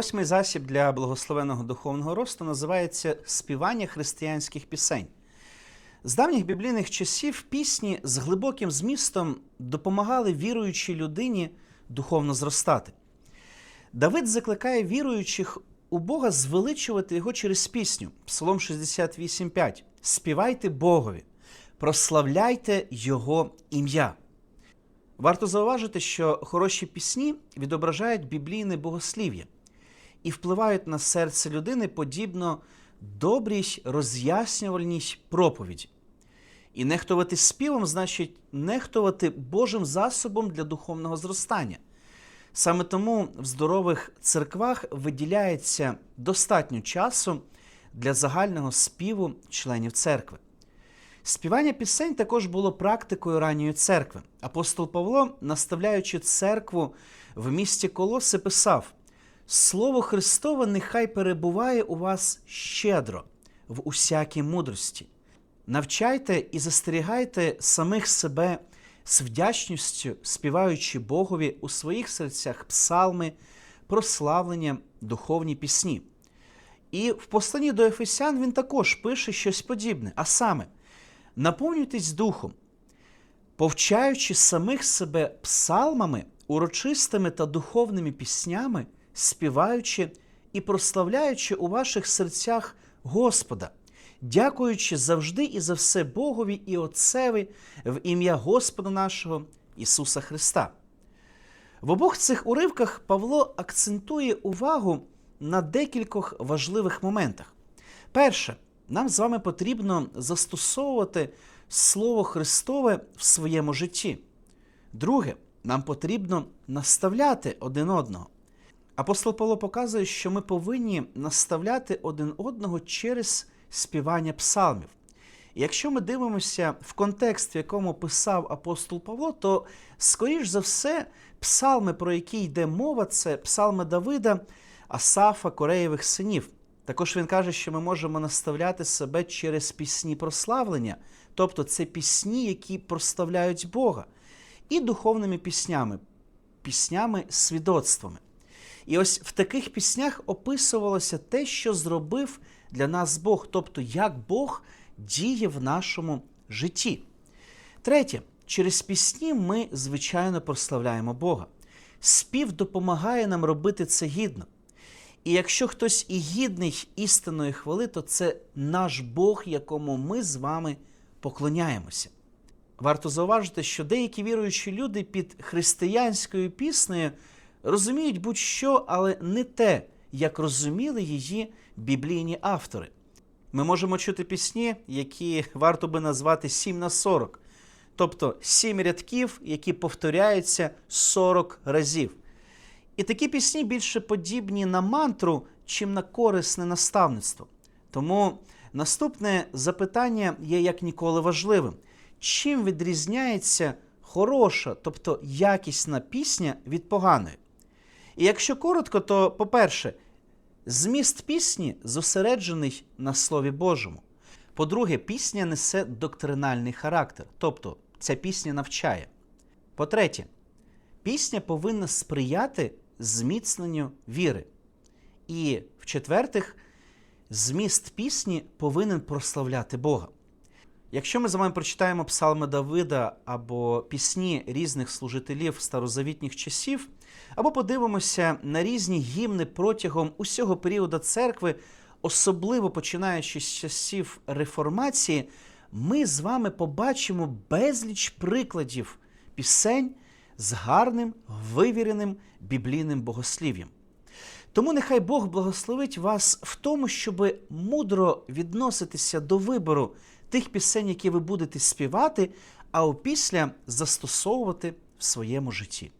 Восьмий засіб для благословеного духовного росту називається співання християнських пісень. З давніх біблійних часів пісні з глибоким змістом допомагали віруючій людині духовно зростати. Давид закликає віруючих у Бога звеличувати його через пісню. Псалом 68.5. Співайте Богові, прославляйте Його ім'я. Варто зауважити, що хороші пісні відображають біблійне богослів'я і впливають на серце людини подібно добрій роз'яснювальній проповіді. І нехтувати співом значить нехтувати Божим засобом для духовного зростання. Саме тому в здорових церквах виділяється достатньо часу для загального співу членів церкви. Співання пісень також було практикою ранньої церкви. Апостол Павло, наставляючи церкву в місті Колоси, писав: Слово Христове нехай перебуває у вас щедро, в усякій мудрості. Навчайте і застерігайте самих себе з вдячністю, співаючи Богові у своїх серцях псалми, прославлення, духовні пісні. І в посланні до Ефесян він також пише щось подібне, а саме: наповнюйтесь духом, повчаючи самих себе псалмами, урочистими та духовними піснями, співаючи і прославляючи у ваших серцях Господа, дякуючи завжди і за все Богові і Отцеві в ім'я Господа нашого Ісуса Христа. В обох цих уривках Павло акцентує увагу на декількох важливих моментах. Перше, нам з вами потрібно застосовувати Слово Христове в своєму житті. Друге, нам потрібно наставляти один одного. Апостол Павло показує, що ми повинні наставляти один одного через співання псалмів. І якщо ми дивимося в контекст, в якому писав апостол Павло, то, скоріш за все, псалми, про які йде мова, це псалми Давида, Асафа, Кореєвих синів. Також він каже, що ми можемо наставляти себе через пісні прославлення, тобто це пісні, які прославляють Бога, і духовними піснями, піснями свідоцтвами. І ось в таких піснях описувалося те, що зробив для нас Бог, тобто як Бог діє в нашому житті. Третє, через пісні ми, звичайно, прославляємо Бога. Спів допомагає нам робити це гідно. І якщо хтось і гідний істинної хвали, то це наш Бог, якому ми з вами поклоняємося. Варто зауважити, що деякі віруючі люди під християнською піснею розуміють будь-що, але не те, як розуміли її біблійні автори. Ми можемо чути пісні, які варто би назвати 7 на 40, тобто 7 рядків, які повторяються 40 разів. І такі пісні більше подібні на мантру, чим на корисне наставництво. Тому наступне запитання є як ніколи важливим: чим відрізняється хороша, тобто якісна пісня від поганої? І якщо коротко, то, по-перше, зміст пісні зосереджений на Слові Божому. По-друге, пісня несе доктринальний характер, тобто ця пісня навчає. По-третє, пісня повинна сприяти зміцненню віри. І в-четвертих, зміст пісні повинен прославляти Бога. Якщо ми з вами прочитаємо псалми Давида або пісні різних служителів старозавітніх часів, або подивимося на різні гімни протягом усього періоду церкви, особливо починаючи з часів реформації, ми з вами побачимо безліч прикладів пісень з гарним, вивіреним біблійним богослів'ям. Тому нехай Бог благословить вас в тому, щоб мудро відноситися до вибору тих пісень, які ви будете співати, а опісля застосовувати в своєму житті.